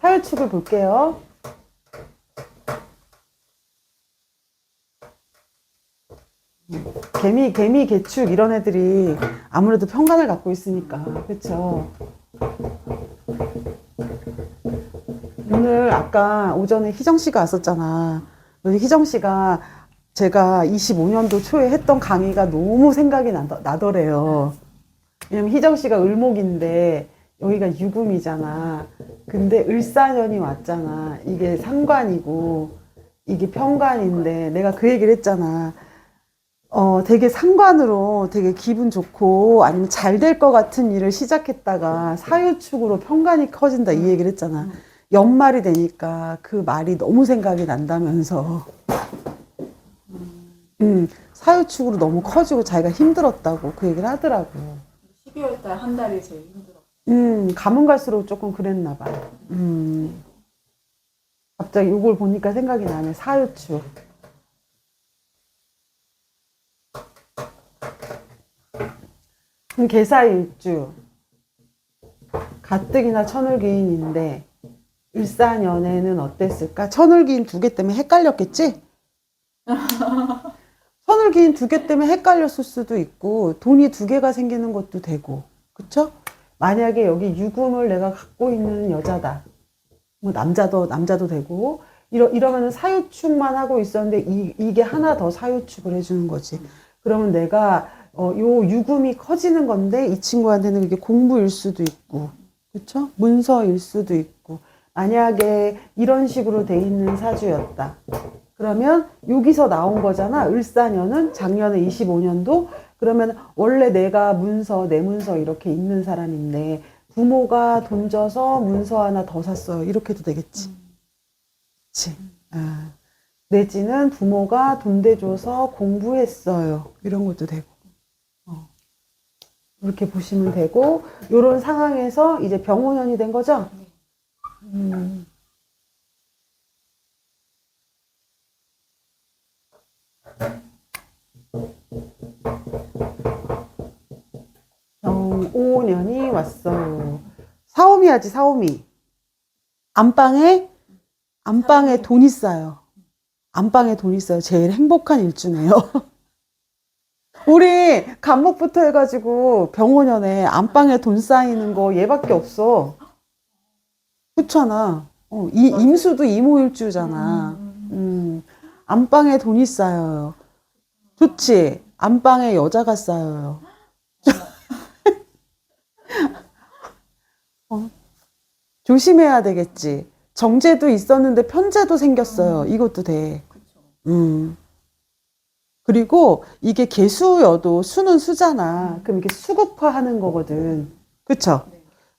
사유축을 볼게요. 개미, 개미, 개축 이런 애들이 아무래도 편간을 갖고 있으니까 그렇죠. 오늘 아까 오전에 희정 씨가 왔었잖아. 희정 씨가 제가 25년도 초에 했던 강의가 너무 생각이 나더, 나더 래요. 왜냐면 희정 씨가 을목인데 여기가 유금이잖아. 근데 을사년이 왔잖아. 이게 상관이고 이게 편관인데 내가 그 얘기를 했잖아. 어, 되게 상관으로 되게 기분 좋고 아니면 잘 될 것 같은 일을 시작했다가 사유축으로 편관이 커진다 이 얘기를 했잖아. 연말이 되니까 그 말이 너무 생각이 난다면서. 음, 사유축으로 너무 커지고 자기가 힘들었다고 그 얘기를 하더라고. 12월 달 한 달이 제일 힘들어. 음, 가면 갈수록 조금 그랬나 봐. 음. 갑자기 이걸 보니까 생각이 나네. 사유축. 그럼 개사일주. 가뜩이나 천을기인인데 일사년에는 어땠을까? 천을기인 두 개 때문에 헷갈렸겠지? 천을기인 두개 때문에 헷갈렸을 수도 있고 돈이 두 개가 생기는 것도 되고 그쵸? 만약에 여기 유금을 내가 갖고 있는 여자다. 뭐 남자도 남자도 되고 이러 이러면은 사유축만 하고 있었는데 이 이게 하나 더 사유축을 해주는 거지. 그러면 내가 어, 요 유금이 커지는 건데 이 친구한테는 이게 공부일 수도 있고, 그렇죠? 문서일 수도 있고. 만약에 이런 식으로 돼 있는 사주였다. 그러면 여기서 나온 거잖아. 을사년은 작년에 25년도. 그러면 원래 내가 문서, 내 문서 이렇게 있는 사람인데 부모가 돈 줘서 문서 하나 더 샀어요. 이렇게 도 되겠지. 그치? 아. 내지는 부모가 돈 대줘서 공부했어요. 이런 것도 되고. 어. 이렇게 보시면 되고, 요런 상황에서 이제 병원연이 된 거죠? 음. 병오년이 왔어요. 사오미 하지, 사오미. 안방에, 안방에 돈이 쌓여. 안방에 돈이 있어요. 제일 행복한 일주네요. 우리 간목부터 해가지고 병원연에 안방에 돈 쌓이는 거 얘밖에 없어. 그렇잖아. 어, 이 임수도 이모일주잖아. 음, 안방에 돈이 쌓여요. 좋지. 안방에 여자가 쌓여요. 어, 조심해야 되겠지. 정제도 있었는데 편제도 생겼어요. 이것도 돼. 음. 그리고 이게 개수여도 수는 수잖아. 그럼 이게 수급화하는 거거든. 그쵸?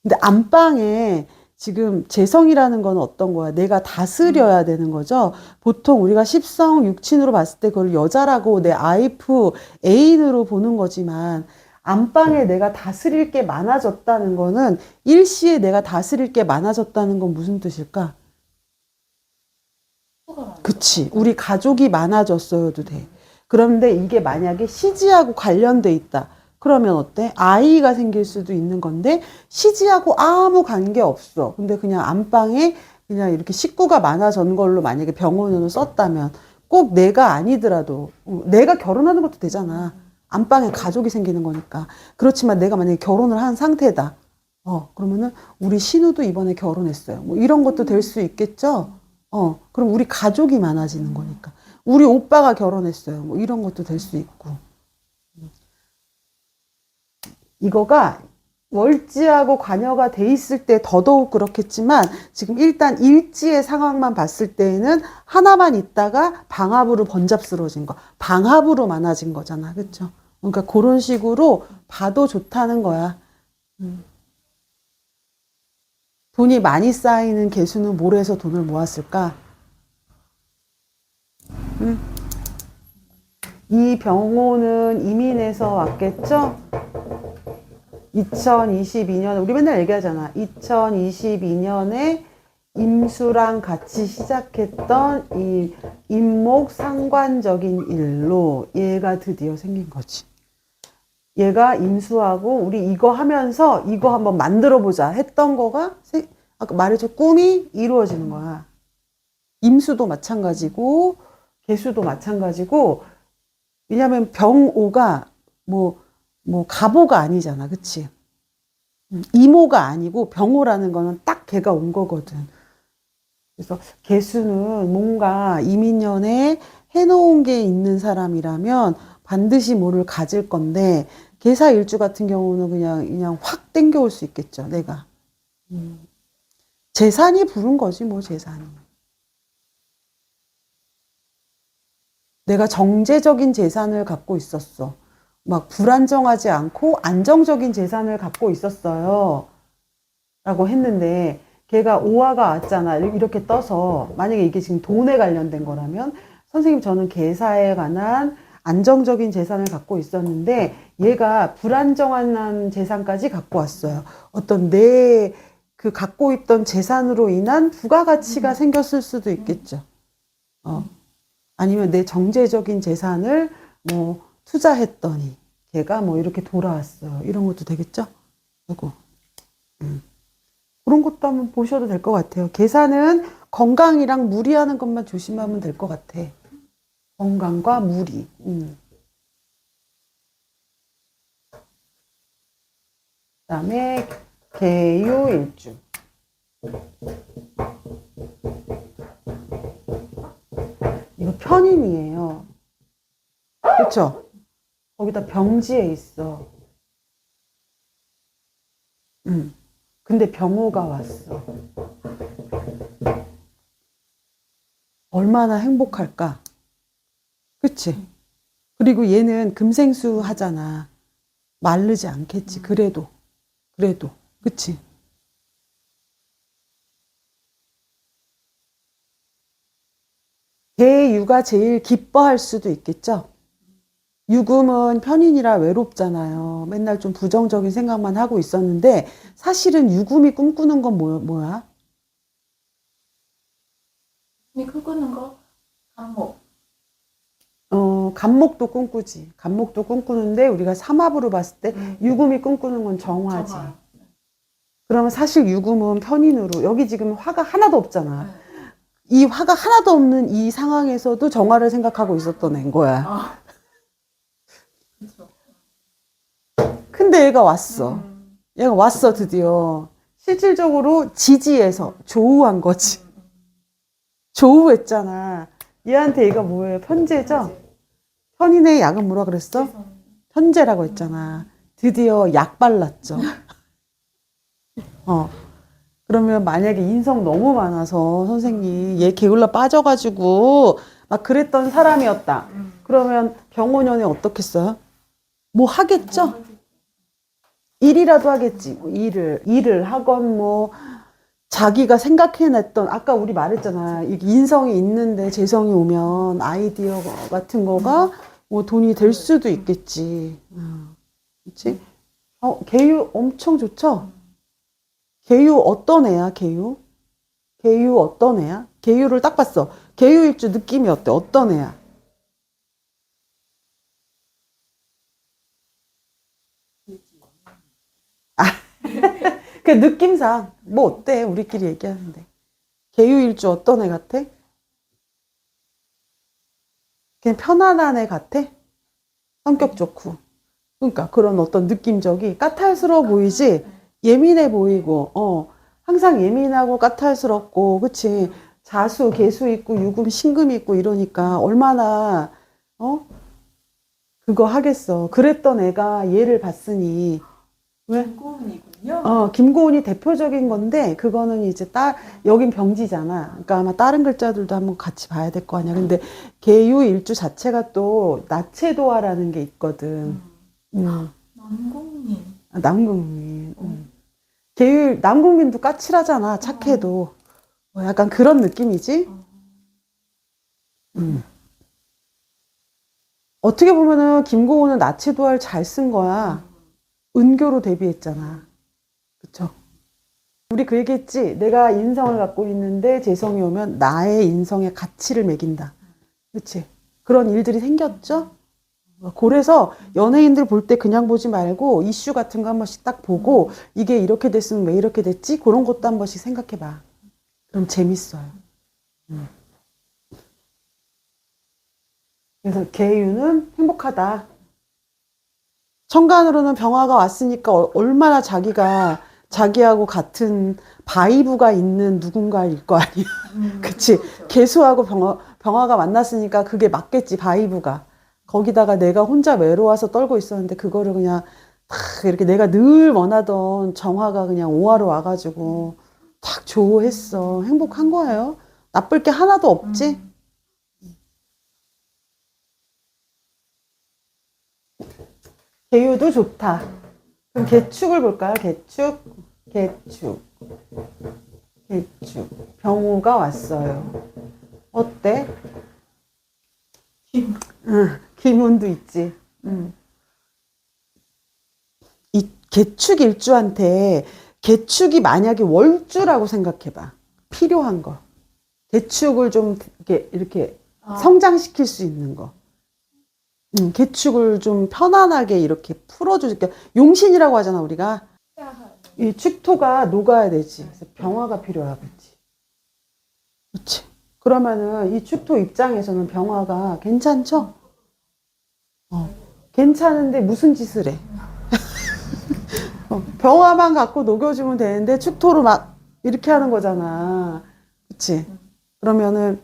근데 안방에 지금 재성이라는 건 어떤 거야? 내가 다스려야 되는 거죠. 보통 우리가 십성 육친으로 봤을 때 그걸 여자라고 내 아이프 애인으로 보는 거지만 안방에 내가 다스릴 게 많아졌다는 거는 일시에 내가 다스릴 게 많아졌다는 건 무슨 뜻일까? 그치. 우리 가족이 많아졌어요도 돼. 그런데 이게 만약에 시지하고 관련돼 있다. 그러면 어때? 아이가 생길 수도 있는 건데 시지하고 아무 관계 없어. 근데 그냥 안방에 그냥 이렇게 식구가 많아진 걸로 만약에 병원으로 썼다면 꼭 내가 아니더라도 어, 내가 결혼하는 것도 되잖아. 안방에 가족이 생기는 거니까. 그렇지만 내가 만약에 결혼을 한 상태다. 어, 그러면은 우리 신우도 이번에 결혼했어요. 뭐 이런 것도 될 수 있겠죠? 어, 그럼 우리 가족이 많아지는 거니까. 우리 오빠가 결혼했어요. 뭐 이런 것도 될 수 있고. 이거가 월지하고 관여가 돼 있을 때 더더욱 그렇겠지만 지금 일단 일지의 상황만 봤을 때에는 하나만 있다가 방합으로 번잡스러워진 거. 방합으로 많아진 거잖아. 그렇죠? 그러니까 그런 식으로 봐도 좋다는 거야. 음. 돈이 많이 쌓이는 개수는 뭘 해서 돈을 모았을까? 음. 이 병호는 이민에서 왔겠죠? 2022년, 우리 맨날 얘기하잖아. 2022년에 임수랑 같이 시작했던 이 임목 상관적인 일로 얘가 드디어 생긴 거지. 얘가 임수하고 우리 이거 하면서 이거 한번 만들어 보자 했던 거가 세- 아까 말했죠 꿈이 이루어지는 거야. 임수도 마찬가지고 개수도 마찬가지고 왜냐하면 병오가 뭐 뭐 가보가 아니잖아, 그치? 음, 이모가 아니고 병오라는 거는 딱 걔가 온 거거든. 그래서 개수는 뭔가 이민년에 해놓은 게 있는 사람이라면 반드시 뭐를 가질 건데 개사 일주 같은 경우는 그냥 그냥 확 땡겨올 수 있겠죠, 내가. 음. 재산이 부른 거지, 뭐 재산이. 내가 정제적인 재산을 갖고 있었어. 막 불안정하지 않고 안정적인 재산을 갖고 있었어요. 라고 했는데 걔가 오화가 왔잖아. 이렇게 떠서 만약에 이게 지금 돈에 관련된 거라면 선생님 저는 개사에 관한 안정적인 재산을 갖고 있었는데 얘가 불안정한 재산까지 갖고 왔어요. 어떤 내 그 갖고 있던 재산으로 인한 부가가치가 생겼을 수도 있겠죠. 어. 아니면 내 정제적인 재산을 뭐 투자했더니 걔가 뭐 이렇게 돌아왔어요. 이런 것도 되겠죠? 그리고 음. 그런 것도 한번 보셔도 될 것 같아요. 계산은 건강이랑 무리하는 것만 조심하면 될 것 같아. 건강과 무리. 음. 그 다음에 개유일주. 이거 편인이에요. 그렇죠? 거기다 병지에 있어. 음. 근데 병호가 왔어. 얼마나 행복할까? 그치? 그리고 얘는 금생수 하잖아. 마르지 않겠지. 그래도. 그래도. 그치? 대유가 제일 기뻐할 수도 있겠죠? 유금은 편인이라 외롭잖아요. 맨날 좀 부정적인 생각만 하고 있었는데 사실은 유금이 꿈꾸는 건 뭐, 뭐야? 이 끄는 거 감목. 어, 간목도 꿈꾸지. 간목도 꿈꾸는데 우리가 삼합으로 봤을 때 음. 유금이 꿈꾸는 건 정화지. 정화. 그러면 사실 유금은 편인으로 여기 지금 화가 하나도 없잖아. 네. 이 화가 하나도 없는 이 상황에서도 정화를 생각하고 있었던 애인 거야. 아. 그렇죠. 근데 얘가 왔어. 음. 얘가 왔어 드디어. 실질적으로 지지해서 조우한 거지. 음, 음. 조우했잖아. 얘한테 얘가 뭐예요? 편제죠? 편인의 약은 뭐라 그랬어? 편제라고 했잖아. 드디어 약 발랐죠. 어. 그러면 만약에 인성 너무 많아서 선생님 얘 게을러 빠져가지고 막 그랬던 사람이었다. 음. 그러면 병원연애 어떻겠어요? 뭐 하겠죠? 뭐 일이라도 하겠지. 뭐 일을 일을 하건 뭐 자기가 생각해냈던 아까 우리 말했잖아. 인성이 있는데 재성이 오면 아이디어 같은 거가 뭐 돈이 될 수도 있겠지. 어, 그렇지? 어, 개유 엄청 좋죠? 개유 어떤 애야, 개유? 개유 어떤 애야? 개유를 딱 봤어. 개유일주 느낌이 어때? 어떤 애야? 그 느낌상 뭐 어때? 우리끼리 얘기하는데. 개유일주 어떤 애 같아? 그냥 편안한 애 같아? 성격 좋고. 그러니까 그런 어떤 느낌적이 까탈스러워 보이지? 예민해 보이고, 어, 항상 예민하고 까탈스럽고, 그치? 자수, 개수 있고, 유금, 신금 있고 이러니까 얼마나, 어? 그거 하겠어. 그랬던 애가 얘를 봤으니, 왜? 어, 김고은이 대표적인 건데, 그거는 이제 따, 여긴 병지잖아. 그러니까 아마 다른 글자들도 한번 같이 봐야 될 거 아니야. 근데 개유 일주 자체가 또 나체도화라는 게 있거든. 음. 음. 남궁님. 아, 남궁민. 음. 개유, 남궁민도 까칠하잖아. 착해도. 뭐 약간 그런 느낌이지? 어. 음. 어떻게 보면은 김고은은 나체도화를 잘 쓴 거야. 은교로 데뷔했잖아. 우리 그 얘기했지? 내가 인성을 갖고 있는데 재성이 오면 나의 인성의 가치를 매긴다. 그치? 그런 일들이 생겼죠? 그래서 연예인들 볼 때 그냥 보지 말고 이슈 같은 거 한 번씩 딱 보고 이게 이렇게 됐으면 왜 이렇게 됐지? 그런 것도 한 번씩 생각해 봐. 그럼 재밌어요. 음. 그래서 개유는 행복하다. 천간으로는 병화가 왔으니까 어- 얼마나 자기가 자기하고 같은 바이브가 있는 누군가일 거 아니야. 음, 그치. 그렇죠. 개수하고 병화, 병화가 만났으니까 그게 맞겠지, 바이브가. 거기다가 내가 혼자 외로워서 떨고 있었는데 그거를 그냥 탁 이렇게 내가 늘 원하던 정화가 그냥 오화로 와가지고 탁 조우했어. 행복한 거예요. 나쁠 게 하나도 없지? 음, 개유도 좋다. 그럼 개축을 볼까요? 개축, 개축, 개축. 병호가 왔어요. 어때? 김. 응, 기문도 있지. 응. 이 개축 일주한테 개축이 만약에 월주라고 생각해봐. 필요한 거. 개축을 좀 이렇게, 이렇게 아, 성장시킬 수 있는 거. 음, 개축을 좀 편안하게 이렇게 풀어주니까 용신이라고 하잖아 우리가 이 축토가 녹아야 되지. 그래서 병화가 필요하겠지. 그렇지. 그러면은 이 축토 입장에서는 병화가 괜찮죠? 어, 괜찮은데 무슨 짓을 해? 어, 병화만 갖고 녹여주면 되는데 축토로 막 이렇게 하는 거잖아. 그치? 그러면은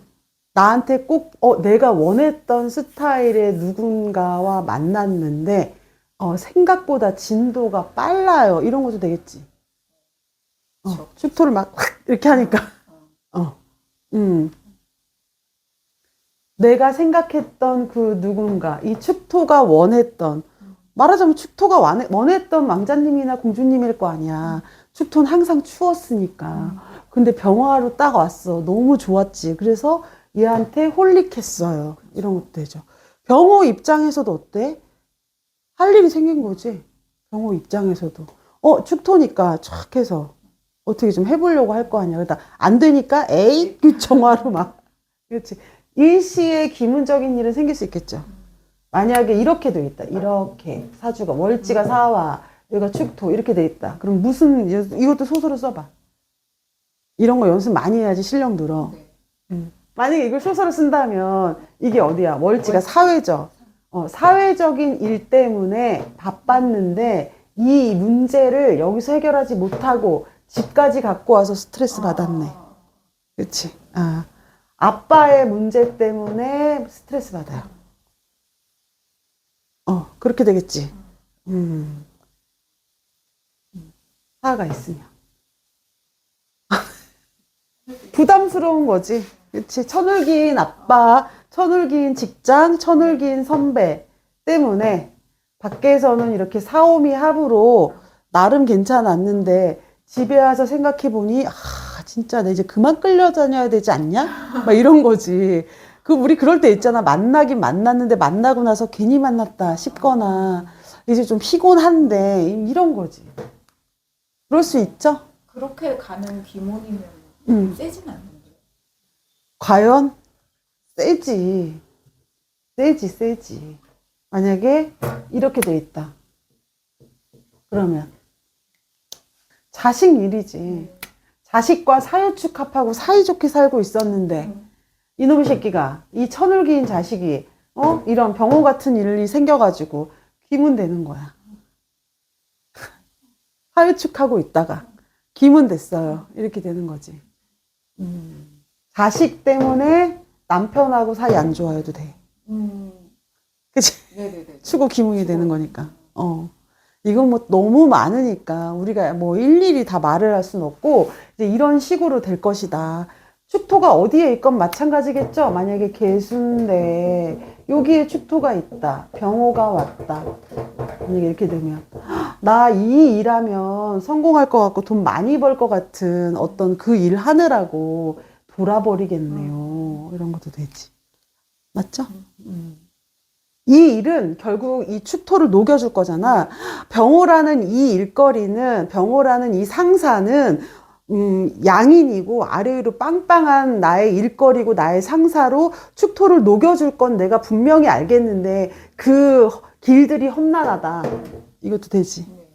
나한테 꼭, 어, 내가 원했던 스타일의 누군가와 만났는데, 어, 생각보다 진도가 빨라요. 이런 것도 되겠지. 어. 축토를 막확 이렇게 하니까. 어, 음. 내가 생각했던 그 누군가, 이 축토가 원했던, 말하자면 축토가 원- 원했던 왕자님이나 공주님일 거 아니야. 축토는 항상 추웠으니까. 근데 병화로 딱 왔어. 너무 좋았지. 그래서 얘한테 홀릭했어요. 이런 것도 되죠. 병호 입장에서도 어때? 할 일이 생긴 거지. 병호 입장에서도. 어, 축토니까 촥 해서 어떻게 좀 해보려고 할 거 아니야. 그러다 안 되니까 에이, 그 정화로 막. 그렇지. 일시에 기문적인 일은 생길 수 있겠죠. 만약에 이렇게 돼 있다. 이렇게 사주가 월지가 사와 여기가 축토 이렇게 돼 있다. 그럼 무슨 이것도 소설을 써봐. 이런 거 연습 많이 해야지 실력 늘어. 네. 만약에 이걸 소설을 쓴다면 이게 어디야? 월지가 사회적. 어, 사회적인 일 때문에 바빴는데 이 문제를 여기서 해결하지 못하고 집까지 갖고 와서 스트레스 받았네. 아, 그렇지. 아, 아빠의 문제 때문에 스트레스 받아요. 어, 그렇게 되겠지. 음. 사가 있으면. 부담스러운 거지. 그렇지. 천을기인 아빠, 천을기인 직장, 천을기인 선배 때문에 밖에서는 이렇게 사오미 합으로 나름 괜찮았는데 집에 와서 생각해 보니 아 진짜 나 이제 그만 끌려 다녀야 되지 않냐? 막 이런 거지. 그 우리 그럴 때 있잖아. 만나긴 만났는데 만나고 나서 괜히 만났다 싶거나 이제 좀 피곤한데 이런 거지. 그럴 수 있죠? 그렇게 가는 기본이면 음. 세진 않는데. 과연 세지. 세지, 세지. 만약에 이렇게 돼 있다. 그러면 자식 일이지. 자식과 사유축합하고 사이좋게 살고 있었는데 음. 이놈의 새끼가 이 천을기인 자식이 어 이런 병호 같은 일이 생겨가지고 기문되는 거야. 사유축하고 있다가 기문됐어요. 이렇게 되는 거지. 음. 자식 때문에 남편하고 사이 안 좋아해도 돼. 음, 그치? 네네네. 추고 기문이 되는 거니까. 어. 이건 뭐 너무 많으니까 우리가 뭐 일일이 다 말을 할 수는 없고 이제 이런 식으로 될 것이다. 축토가 어디에 있건 마찬가지겠죠. 만약에 개수인데 여기에 축토가 있다. 병호가 왔다. 만약에 이렇게 되면 나 이 일하면 성공할 것 같고 돈 많이 벌 것 같은 어떤 그 일 하느라고 돌아버리겠네요. 이런 것도 되지. 맞죠? 음. 이 일은 결국 이 축토를 녹여줄 거잖아. 병호라는 이 일거리는, 병호라는 이 상사는 음, 양인이고 아래로 빵빵한 나의 일거리고 나의 상사로 축토를 녹여줄 건 내가 분명히 알겠는데 그 길들이 험난하다. 이것도 되지. 네.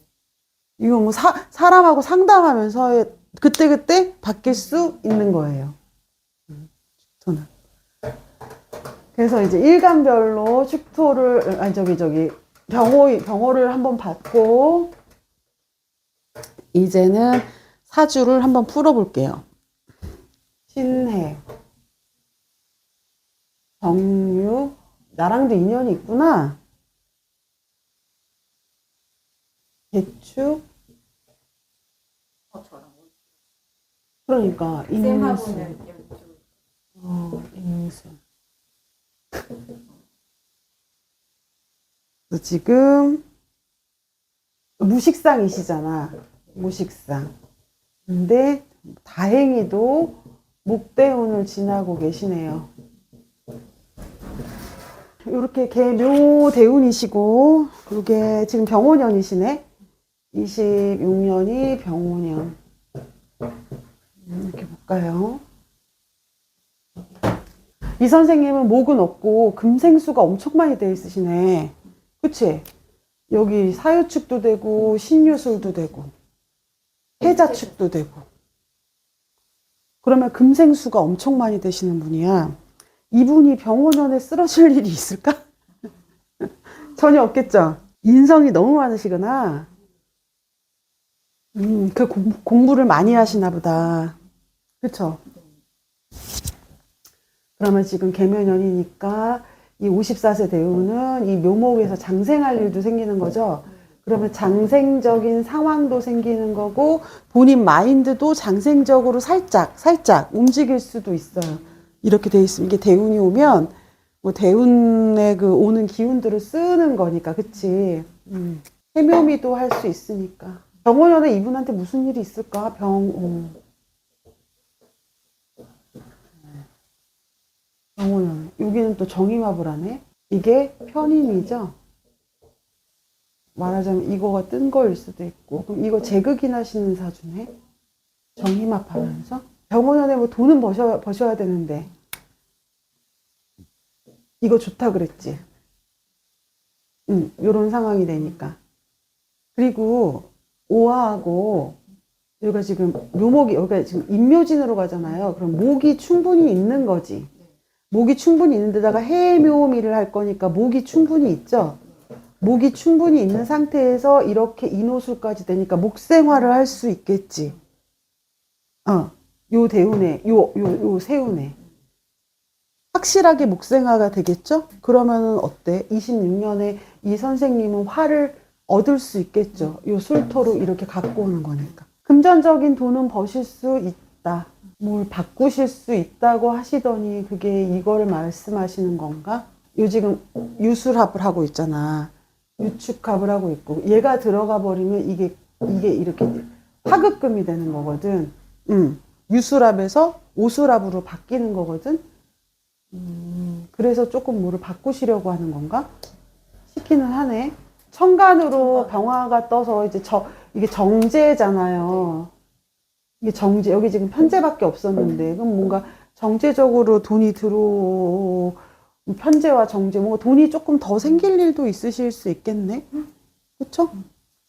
이거 뭐 사, 사람하고 상담하면서 그때그때 바뀔 수 있는 거예요. 음, 축토는. 그래서 이제 일간별로 축토를, 아니, 저기, 저기, 병호, 병호를 한번 받고, 이제는 사주를 한번 풀어볼게요. 신해, 정유, 나랑도 인연이 있구나. 개축, 어, 저랑. 그러니까, 인수. 어, 인수. 지금 무식상이시잖아. 무식상. 근데 다행히도 목대운을 지나고 계시네요. 이렇게 개묘 대운이시고, 이게 지금 병오년이시네. 26년이 병오년. 음, 이렇게 볼까요? 이 선생님은 목은 없고 금생수가 엄청 많이 돼 있으시네. 그치? 여기 사유축도 되고 신유술도 되고 해자축도 되고 그러면 금생수가 엄청 많이 되시는 분이야. 이분이 병원원에 쓰러질 일이 있을까? 전혀 없겠죠? 인성이 너무 많으시구나. 음, 그 공, 공부를 많이 하시나 보다. 그쵸? 그러면 지금 개묘년이니까 이 54세 대우는 이 묘목에서 장생할 일도 생기는 거죠. 그러면 장생적인 상황도 생기는 거고 본인 마인드도 장생적으로 살짝 살짝 움직일 수도 있어요. 이렇게 돼 있으면 이게 대운이 오면 뭐 대운의 그 오는 기운들을 쓰는 거니까 그치? 음. 해묘미도 할 수 있으니까. 병원연에 이분한테 무슨 일이 있을까? 병. 병원연. 여기는 또 정임화불하네. 이게 편인이죠. 말하자면 이거가 뜬 거일 수도 있고 그럼 이거 제극이 나시는 사주네. 정임합하면서 병원연에 뭐 돈은 버셔, 버셔야 되는데 이거 좋다 그랬지. 응, 요런 상황이 되니까. 그리고 오화하고 여기가 지금 묘목이 여기가 지금 인묘진으로 가잖아요. 그럼 목이 충분히 있는 거지. 목이 충분히 있는 데다가 해묘미를 할 거니까 목이 충분히 있죠. 목이 충분히 있는 상태에서 이렇게 인호술까지 되니까 목생활을 할 수 있겠지. 어, 요 대운에, 요, 요, 요 세운에. 확실하게 목생화가 되겠죠? 그러면은 어때? 26년에 이 선생님은 화를 얻을 수 있겠죠. 요 술토로 이렇게 갖고 오는 거니까. 금전적인 돈은 버실 수 있다. 뭘 바꾸실 수 있다고 하시더니 그게 이거를 말씀하시는 건가? 요 지금 유술합을 하고 있잖아. 유축합을 하고 있고 얘가 들어가 버리면 이게 이게 이렇게 하급금이 되는 거거든. 음. 유술합에서 오술합으로 바뀌는 거거든. 음, 그래서 조금 뭐를 바꾸시려고 하는 건가? 시키는 하네. 천간으로 병화가 떠서 이제 저 이게 정제잖아요. 이게 정제 여기 지금 편제밖에 없었는데 그럼 뭔가 정제적으로 돈이 들어 편제와 정제 뭔가 돈이 조금 더 생길 일도 있으실 수 있겠네. 그렇죠?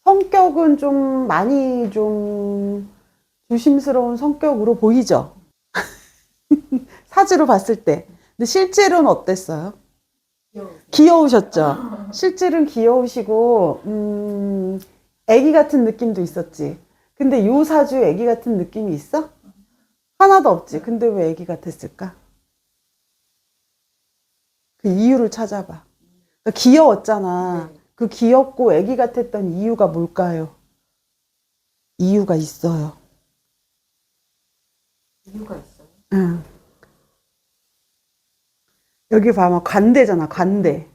성격은 좀 많이 좀 조심스러운 성격으로 보이죠. 사주로 봤을 때. 근데 실제로는 어땠어요? 귀여우셨죠? 실제로는 귀여우시고, 음, 애기 같은 느낌도 있었지. 근데 요 사주에 애기 같은 느낌이 있어? 하나도 없지. 근데 왜 애기 같았을까? 그 이유를 찾아봐. 그러니까 귀여웠잖아. 네. 그 귀엽고 애기 같았던 이유가 뭘까요? 이유가 있어요. 이유가 있어요. 응. 여기 봐봐 관대잖아 관대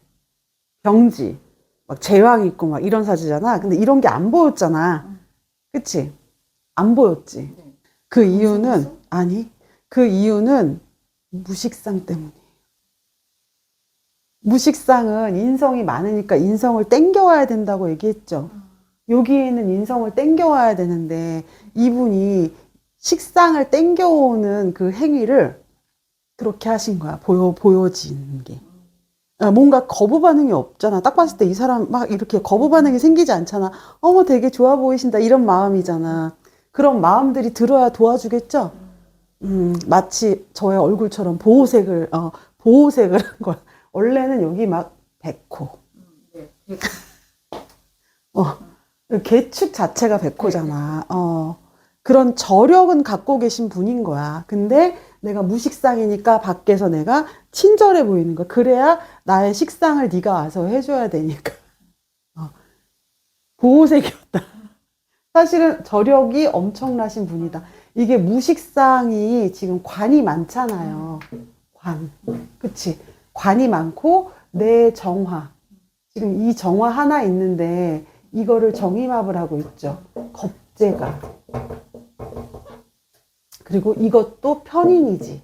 병지 막 제왕 있고 막 이런 사주잖아 근데 이런 게 안 보였잖아 그치 안 보였지 네. 그 이유는 아니 그 이유는 무식상 때문이에요 무식상은 인성이 많으니까 인성을 땡겨와야 된다고 얘기했죠 여기에는 인성을 땡겨와야 되는데 이분이 식상을 땡겨오는 그 행위를 그렇게 하신 거야. 보여, 보여지는 게. 아, 뭔가 거부 반응이 없잖아. 딱 봤을 때 이 사람 막 이렇게 거부 반응이 생기지 않잖아. 어머, 되게 좋아 보이신다. 이런 마음이잖아. 그런 마음들이 들어야 도와주겠죠? 음, 마치 저의 얼굴처럼 보호색을, 어, 보호색을 한 거야. 원래는 여기 막 백호. 어, 개축 자체가 백호잖아. 어, 그런 저력은 갖고 계신 분인 거야. 근데 내가 무식상이니까 밖에서 내가 친절해 보이는 거야. 그래야 나의 식상을 네가 와서 해줘야 되니까. 어, 보호색이었다. 사실은 저력이 엄청나신 분이다. 이게 무식상이 지금 관이 많잖아요. 관. 그치? 관이 많고 내 정화. 지금 이 정화 하나 있는데 이거를 정의합을 하고 있죠. 겁재가. 그리고 이것도 편인이지.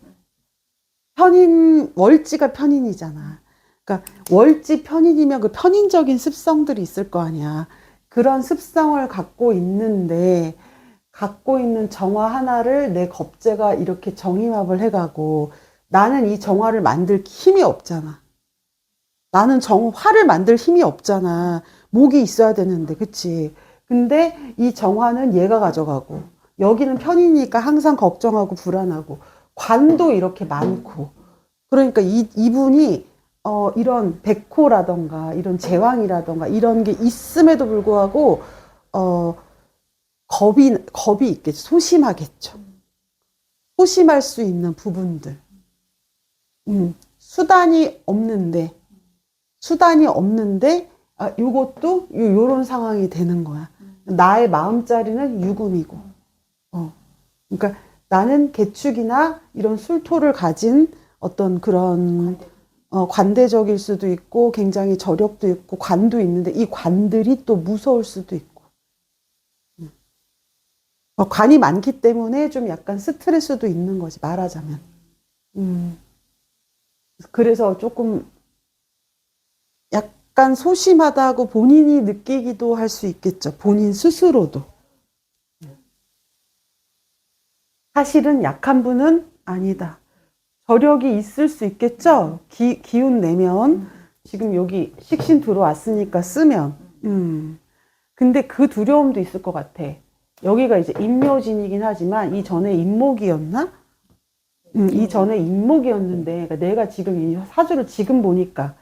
편인, 월지가 편인이잖아. 그러니까 월지 편인이면 그 편인적인 습성들이 있을 거 아니야. 그런 습성을 갖고 있는데, 갖고 있는 정화 하나를 내 겁재가 이렇게 정의합을 해가고, 나는 이 정화를 만들 힘이 없잖아. 나는 정화를 만들 힘이 없잖아. 목이 있어야 되는데, 그치? 근데 이 정화는 얘가 가져가고, 여기는 편이니까 항상 걱정하고 불안하고, 관도 이렇게 많고. 그러니까 이, 이분이, 어, 이런 백호라던가, 이런 제왕이라던가, 이런 게 있음에도 불구하고, 어, 겁이, 겁이 있겠죠. 소심하겠죠. 소심할 수 있는 부분들. 음, 수단이 없는데, 수단이 없는데 아, 요것도 요, 요런 상황이 되는 거야. 나의 마음자리는 유금이고. 어. 그러니까 나는 개축이나 이런 술토를 가진 어떤 그런 어, 관대적일 수도 있고 굉장히 저력도 있고 관도 있는데 이 관들이 또 무서울 수도 있고. 음. 어, 관이 많기 때문에 좀 약간 스트레스도 있는 거지 말하자면. 음. 그래서 조금 약간 소심하다고 본인이 느끼기도 할 수 있겠죠. 본인 스스로도. 사실은 약한 분은 아니다. 저력이 있을 수 있겠죠. 기, 기운 내면 지금 여기 식신 들어왔으니까 쓰면. 음. 근데 그 두려움도 있을 것 같아. 여기가 이제 임묘진이긴 하지만 이 전에 임목이었나? 음, 이 전에 임목이었는데 그러니까 내가 지금 이 사주를 지금 보니까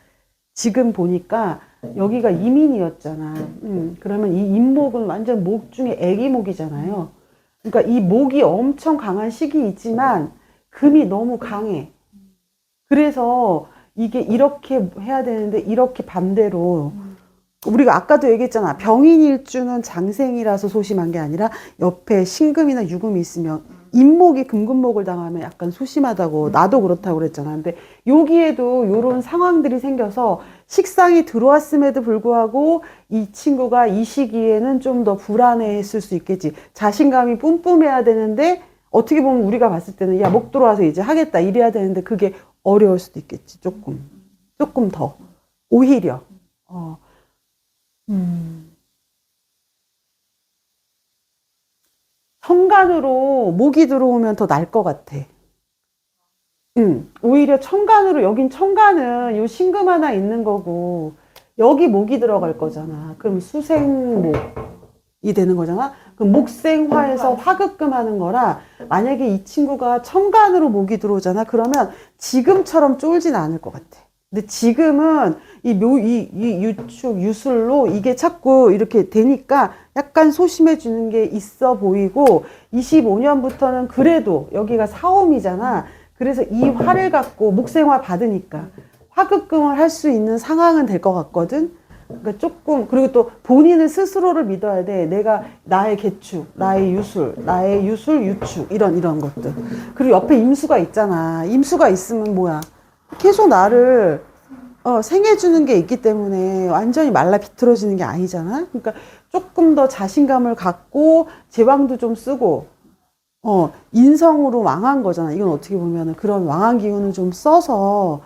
지금 보니까 여기가 이민이었잖아. 음, 그러면 이 임목은 완전 목 중에 애기목이잖아요. 그러니까 이 목이 엄청 강한 시기 있지만 금이 너무 강해. 그래서 이게 이렇게 해야 되는데 이렇게 반대로 우리가 아까도 얘기했잖아. 병인 일주는 장생이라서 소심한 게 아니라 옆에 신금이나 유금이 있으면 인목이 금금목을 당하면 약간 소심하다고 나도 그렇다고 그랬잖아. 근데 여기에도 이런 상황들이 생겨서 식상이 들어왔음에도 불구하고 이 친구가 이 시기에는 좀 더 불안해했을 수 있겠지. 자신감이 뿜뿜해야 되는데 어떻게 보면 우리가 봤을 때는 야, 목 들어와서 이제 하겠다 이래야 되는데 그게 어려울 수도 있겠지. 조금. 조금 더. 오히려. 어. 음. 천간으로 목이 들어오면 더 나을 것 같아. 음, 오히려 천간으로, 여긴 천간은 요 신금 하나 있는 거고, 여기 목이 들어갈 거잖아. 그럼 수생목이 되는 거잖아. 그럼 목생화에서 화급금 하는 거라, 만약에 이 친구가 천간으로 목이 들어오잖아. 그러면 지금처럼 쫄진 않을 것 같아. 근데 지금은 이 묘, 이, 이 유축, 유술로 이게 자꾸 이렇게 되니까 약간 소심해지는 게 있어 보이고 25년부터는 그래도 여기가 사옴이잖아. 그래서 이 화를 갖고 목생화 받으니까 화급금을 할 수 있는 상황은 될 것 같거든. 그러니까 조금 그리고 또 본인은 스스로를 믿어야 돼. 내가 나의 개축, 나의 유술, 나의 유술 유축 이런 이런 것들. 그리고 옆에 임수가 있잖아. 임수가 있으면 뭐야? 계속 나를 어, 생해주는 게 있기 때문에 완전히 말라 비틀어지는 게 아니잖아. 그러니까 조금 더 자신감을 갖고 제왕도 좀 쓰고 어, 인성으로 왕한 거잖아. 이건 어떻게 보면은 그런 왕한 기운을 좀 써서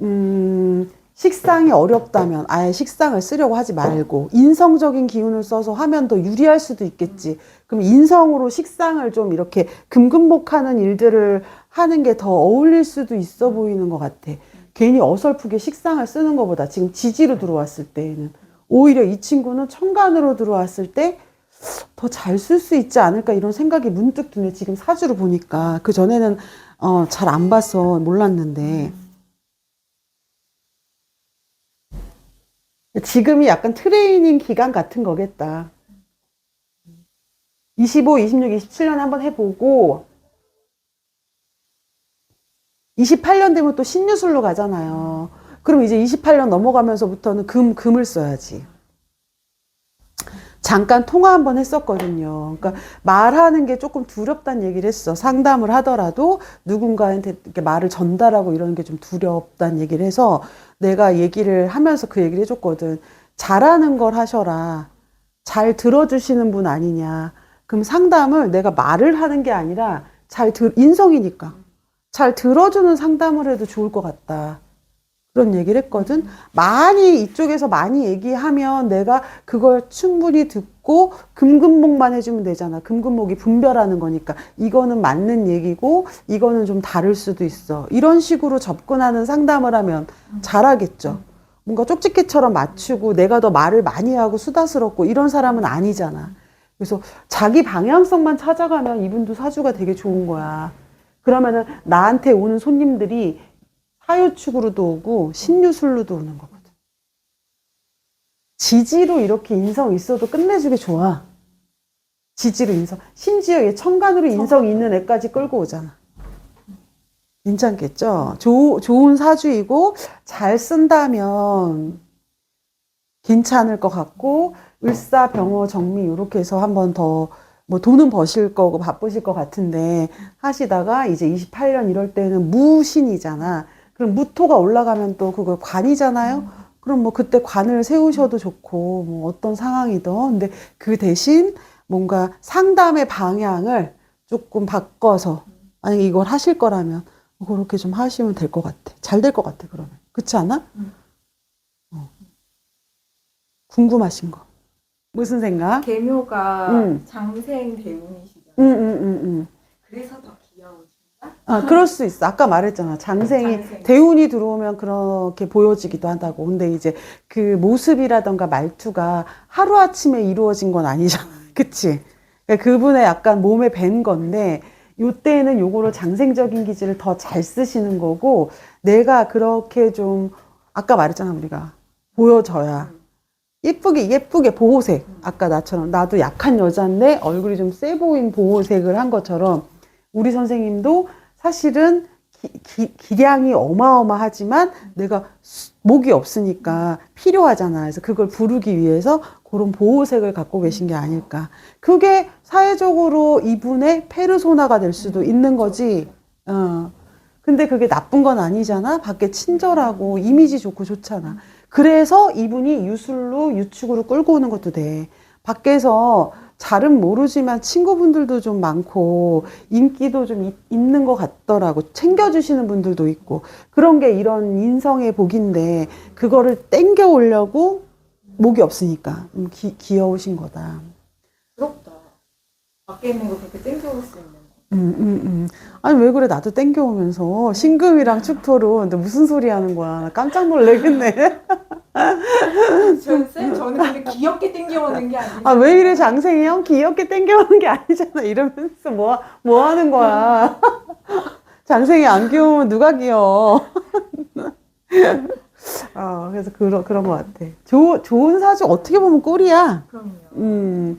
음, 식상이 어렵다면 아예 식상을 쓰려고 하지 말고 인성적인 기운을 써서 하면 더 유리할 수도 있겠지. 그럼 인성으로 식상을 좀 이렇게 금금목하는 일들을 하는 게 더 어울릴 수도 있어 보이는 것 같아. 괜히 어설프게 식상을 쓰는 것보다 지금 지지로 들어왔을 때에는 오히려 이 친구는 천간으로 들어왔을 때 더 잘 쓸 수 있지 않을까 이런 생각이 문득 드네. 지금 사주를 보니까 그 전에는 어, 잘 안 봐서 몰랐는데 지금이 약간 트레이닝 기간 같은 거겠다. 25, 26, 27년에 한번 해보고 28년 되면 또 신유술로 가잖아요. 그럼 이제 28년 넘어가면서부터는 금, 금을 써야지. 잠깐 통화 한번 했었거든요. 그러니까 말하는 게 조금 두렵다는 얘기를 했어. 상담을 하더라도 누군가한테 이렇게 말을 전달하고 이러는 게좀 두렵다는 얘기를 해서 내가 얘기를 하면서 그 얘기를 해줬거든. 잘하는 걸 하셔라. 잘 들어주시는 분 아니냐. 그럼 상담을 내가 말을 하는 게 아니라 잘 들, 인성이니까. 잘 들어주는 상담을 해도 좋을 것 같다. 그런 얘기를 했거든. 많이 이쪽에서 많이 얘기하면 내가 그걸 충분히 듣고 금금목만 해주면 되잖아. 금금목이 분별하는 거니까 이거는 맞는 얘기고 이거는 좀 다를 수도 있어. 이런 식으로 접근하는 상담을 하면 잘하겠죠. 뭔가 쪽집게처럼 맞추고 내가 더 말을 많이 하고 수다스럽고 이런 사람은 아니잖아. 그래서 자기 방향성만 찾아가면 이분도 사주가 되게 좋은 거야. 그러면은 나한테 오는 손님들이 사유축으로도 오고 신유술로도 오는 거거든. 지지로 이렇게 인성 있어도 끝내주기 좋아. 지지로 인성. 심지어 얘 천간으로 인성 있는 애까지 끌고 오잖아. 괜찮겠죠? 조, 좋은 사주이고 잘 쓴다면 괜찮을 것 같고 을사 병어 정미 이렇게 해서 한번 더 뭐 돈은 버실 거고 바쁘실 것 같은데 하시다가 이제 28년 이럴 때는 무신이잖아. 그럼 무토가 올라가면 또 그거 관이잖아요. 그럼 뭐 그때 관을 세우셔도 좋고 뭐 어떤 상황이든 근데 그 대신 뭔가 상담의 방향을 조금 바꿔서 만약에 이걸 하실 거라면 그렇게 좀 하시면 될 것 같아. 잘 될 것 같아 그러면. 그렇지 않아? 음. 어. 궁금하신 거. 무슨 생각? 계묘가 음. 장생 대운이시잖아요. 응, 응, 응, 응. 그래서 더 귀여우신가? 아, 그럴 수 있어. 아까 말했잖아. 장생이, 장생. 대운이 들어오면 그렇게 보여지기도 한다고. 근데 이제 그 모습이라던가 말투가 하루아침에 이루어진 건 아니잖아. 그치? 그러니까 그분의 약간 몸에 밴 건데, 요때는 요거를 장생적인 기질을 더 잘 쓰시는 거고, 내가 그렇게 좀, 아까 말했잖아, 우리가. 보여져야. 예쁘게, 예쁘게 보호색. 아까 나처럼. 나도 약한 여잔데 얼굴이 좀 세 보인 보호색을 한 것처럼, 우리 선생님도 사실은 기, 기 량이 어마어마하지만 내가 수- 목이 없으니까 필요하잖아. 그래서 그걸 부르기 위해서 그런 보호색을 갖고 계신 게 아닐까. 그게 사회적으로 이분의 페르소나가 될 수도 있는 거지. 어. 근데 그게 나쁜 건 아니잖아. 밖에 친절하고 이미지 좋고 좋잖아. 그래서 이분이 유술로 유축으로 끌고 오는 것도 돼. 밖에서 잘은 모르지만 친구분들도 좀 많고 인기도 좀 있- 있는 것 같더라고. 챙겨주시는 분들도 있고. 그런 게 이런 인성의 복인데 그거를 땡겨 오려고 목이 없으니까 음, 기, 귀여우신 거다. 부럽다. 밖에 있는 거 그렇게 땡겨올 수 있는 거. 음, 음, 음. 아니, 왜 그래? 나도 땡겨오면서. 신금이랑 축토로. 근데 무슨 소리 하는 거야? 나 깜짝 놀래겠네. 저는 쌤, 저는 근데 귀엽게 땡겨오는 게 아니고. 아, 왜 이래, 장생이 형? 귀엽게 땡겨오는 게 아니잖아. 이러면서 뭐, 뭐 하는 거야? 장생이 안 귀여우면 누가 귀여워? 어, 그래서 그런, 그런 것 같아. 조, 좋은 사주 어떻게 보면 꿀이야. 그럼요. 음,